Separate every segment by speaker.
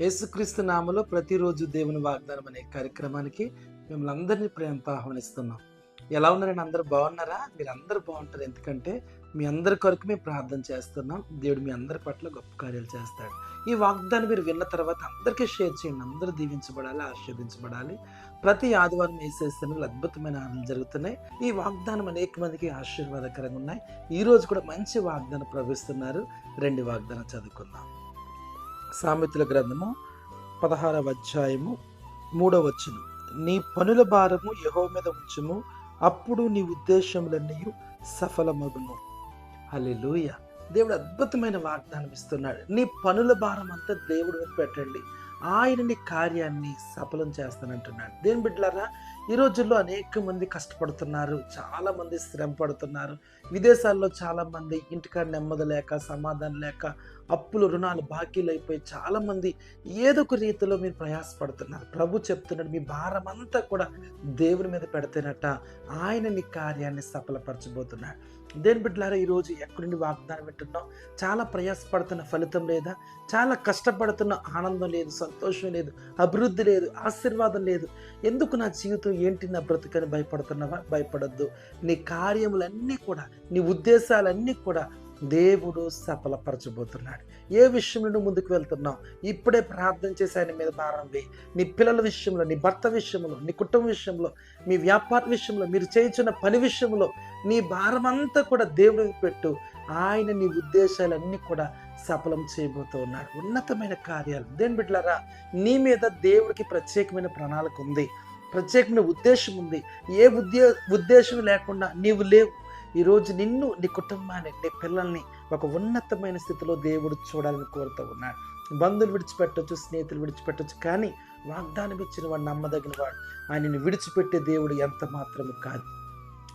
Speaker 1: యేసుక్రీస్తు నామలో ప్రతిరోజు దేవుని వాగ్దానం అనే కార్యక్రమానికి మిమ్మల్ని అందరినీ ప్రేమతో ఆహ్వానిస్తున్నాం. ఎలా ఉన్నారని అందరు? బాగున్నారా? మీరు అందరు బాగుంటారు. ఎందుకంటే మీ అందరి కొరకు మేము ప్రార్థన చేస్తున్నాం. దేవుడు మీ అందరి పట్ల గొప్ప కార్యాలు చేస్తాడు. ఈ వాగ్దానం మీరు విన్న తర్వాత అందరికీ షేర్ చేయండి. అందరూ దీవించబడాలి ఆశీర్వదించబడాలి. ప్రతి ఆదివారం వేసేస్తున్న అద్భుతమైన ఆనందం జరుగుతున్నాయి. ఈ వాగ్దానం అనేక మందికి ఆశీర్వాదకరంగా ఉన్నాయి. ఈ రోజు కూడా మంచి వాగ్దానం ప్రవేశిస్తున్నారు రెండు వాగ్దానం చదువుకుందాం. సామెతల గ్రంథము పదహారవ అధ్యాయము మూడవ వచనం. నీ పనుల భారము యహో మీద ఉంచుము అప్పుడు నీ ఉద్దేశములన్నీ సఫలమగును. హల్లెలూయా. దేవుడు అద్భుతమైన వాగ్దానం ఇస్తున్నాడు. నీ పనుల భారం అంతా దేవుడి మీద పెట్టండి. ఆయన నీ కార్యాన్ని సఫలం చేస్తానంటున్నాడు. దేని బిడ్డలారా ఈ రోజుల్లో అనేక మంది కష్టపడుతున్నారు చాలామంది శ్రమపడుతున్నారు. శ్రమ పడుతున్నారు విదేశాల్లో చాలామంది ఇంటికాడ నెమ్మది లేక సమాధానం లేక అప్పులు రుణాలు బాకీలు అయిపోయి చాలామంది ఏదో ఒక రీతిలో మీరు ప్రయాసపడుతున్నారు. ప్రభు చెప్తున్నాడు మీ భారం అంతా కూడా దేవుని మీద పెడితేనట ఆయన నీ కార్యాన్ని సఫలపరచబోతున్నాడు. దేని బిడ్డలారా ఈరోజు ఎక్కడుండి వాగ్దానం వింటున్నాం? చాలా ప్రయాసపడుతున్న ఫలితం లేదా? చాలా కష్టపడుతున్న ఆనందం లేదు సంతోషం లేదు అభివృద్ధి లేదు ఆశీర్వాదం లేదు. ఎందుకు నా జీవితం ఏంటి నా బ్రతుకని భయపడుతున్నావా? భయపడద్దు. నీ కార్యములన్నీ కూడా నీ ఉద్దేశాలన్నీ కూడా దేవుడు సఫలపరచబోతున్నాడు. ఏ విషయంలో నువ్వు ముందుకు వెళ్తున్నావు? ఇప్పుడే ప్రార్థన చేసి ఆయన మీద భారం వే నీ పిల్లల విషయంలో నీ భర్త విషయంలో నీ కుటుంబ విషయంలో మీ వ్యాపార విషయంలో మీరు చేయించిన పని విషయంలో నీ భారం అంతా కూడా దేవుడికి పెట్టు. ఆయన నీ ఉద్దేశాలన్నీ కూడా సఫలం చేయబోతూ ఉన్నాడు. ఉన్నతమైన కార్యాలు. దేని బిడ్డలారా నీ మీద దేవుడికి ప్రత్యేకమైన ప్రణాళిక ఉంది. ప్రత్యేకమైన ఉద్దేశం ఉంది. ఏ ఉద్దే ఉద్దేశం లేకుండా నీవు లేవు. ఈరోజు నిన్ను నీ కుటుంబాన్ని నీ పిల్లల్ని ఒక ఉన్నతమైన స్థితిలో దేవుడు చూడాలని కోరుతూ ఉన్నాడు. బంధువులు విడిచిపెట్టచ్చు స్నేహితులు విడిచిపెట్టొచ్చు కానీ వాగ్దానం ఇచ్చిన వాడు నమ్మదగిన వాడు. ఆయనను విడిచిపెట్టే దేవుడు ఎంత మాత్రము కాదు.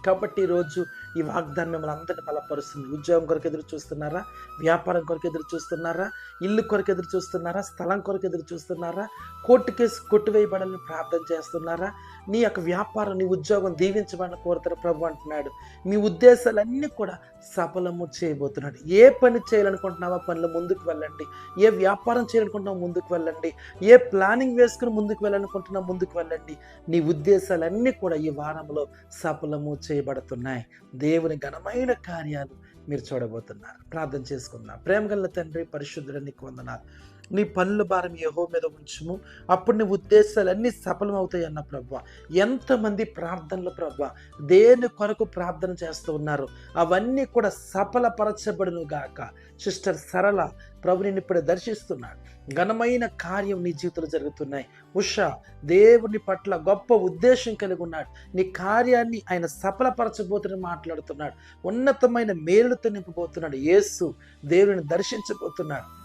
Speaker 1: కాబట్టి ఈరోజు ఈ వాగ్దానం మిమ్మల్ని అందరిని బలపరుస్తుంది. ఉద్యోగం కొరకు ఎదురు చూస్తున్నారా? వ్యాపారం కొరకు ఎదురు చూస్తున్నారా? ఇల్లు కొరకు ఎదురు చూస్తున్నారా? స్థలం కొరకు ఎదురు చూస్తున్నారా? కోర్టు కేసు కొట్టువేయబడాలని ప్రార్థన చేస్తున్నారా? నీ యొక్క వ్యాపారం నీ ఉద్యోగం దీవించబడిన కోరుతారు ప్రభు అంటున్నాడు. మీ ఉద్దేశాలన్నీ కూడా సఫలము చేయబోతున్నాడు. ఏ పని చేయాలనుకుంటున్నావో పనులు పనిలో ముందుకు వెళ్ళండి. ఏ వ్యాపారం చేయాలనుకుంటున్నావు ముందుకు వెళ్ళండి. ఏ ప్లానింగ్ వేసుకుని ముందుకు వెళ్ళాలనుకుంటున్నావు ముందుకు వెళ్ళండి. నీ ఉద్దేశాలన్నీ కూడా ఈ వారంలో సఫలము చేయబడుతున్నాయి. దేవుని ఘనమైన కార్యాలు మీరు చూడబోతున్నారు. ప్రార్థన చేసుకుందాం. ప్రేమ తండ్రి పరిశుద్ధుడు నీకు వందనాలు. నీ పనుల భారం యహో మీద ఉంచుము. అప్పుడు నీ ఉద్దేశాలన్నీ సఫలమవుతాయి అన్న ప్రభు ఎంతమంది ప్రార్థనలు ప్రభు దేని కొరకు ప్రార్థన చేస్తూ ఉన్నారు. అవన్నీ కూడా సఫలపరచబడును గాక. సిస్టర్ సరళ ప్రభు నేను ఇప్పుడు దర్శిస్తున్నాడు. ఘనమైన కార్యం నీ జీవితంలో జరుగుతున్నాయి. ఉషా దేవుని పట్ల గొప్ప ఉద్దేశం కలిగి ఉన్నాడు. నీ కార్యాన్ని ఆయన సఫలపరచబోతుని మాట్లాడుతున్నాడు. ఉన్నతమైన మేలుతో నింపబోతున్నాడు. యేసు దేవుని దర్శించబోతున్నాడు.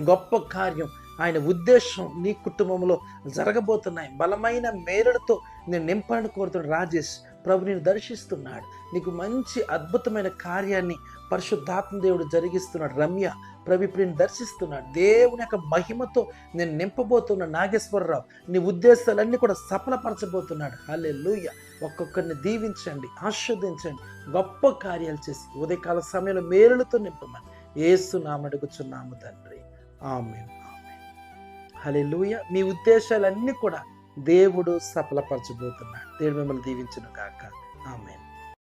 Speaker 1: గొప్ప కార్యం. ఆయన ఉద్దేశం నీ కుటుంబంలో జరగబోతున్నాయి. బలమైన మేరలతో నేను నింపాలని కోరుతున్నాడు రాజేష్ ప్రభు నేను దర్శిస్తున్నాడు. నీకు మంచి అద్భుతమైన కార్యాన్ని పరిశుద్ధాత్మ దేవుడు జరిగిస్తున్నాడు. రమ్య ప్రభు ఇప్పుడు నేను దర్శిస్తున్నాడు. దేవుని యొక్క మహిమతో నేను నింపబోతున్న నాగేశ్వరరావు నీ ఉద్దేశాలన్నీ కూడా సఫలపరచబోతున్నాడు. హలే లూయ ఒక్కొక్కరిని దీవించండి ఆస్వాదించండి గొప్ప కార్యాలు చేసి ఉదయకాల సమయంలో మేలులతో నింపమని ఏసు నామడుగుచున్నాము తండ్రి. ఆమె హలెలూయ మీ ఉద్దేశాలన్నీ కూడా దేవుడు సఫలపరచబోతున్నాడు. దేవుడు మిమ్మల్ని దీవించను కాక ఆమెన్.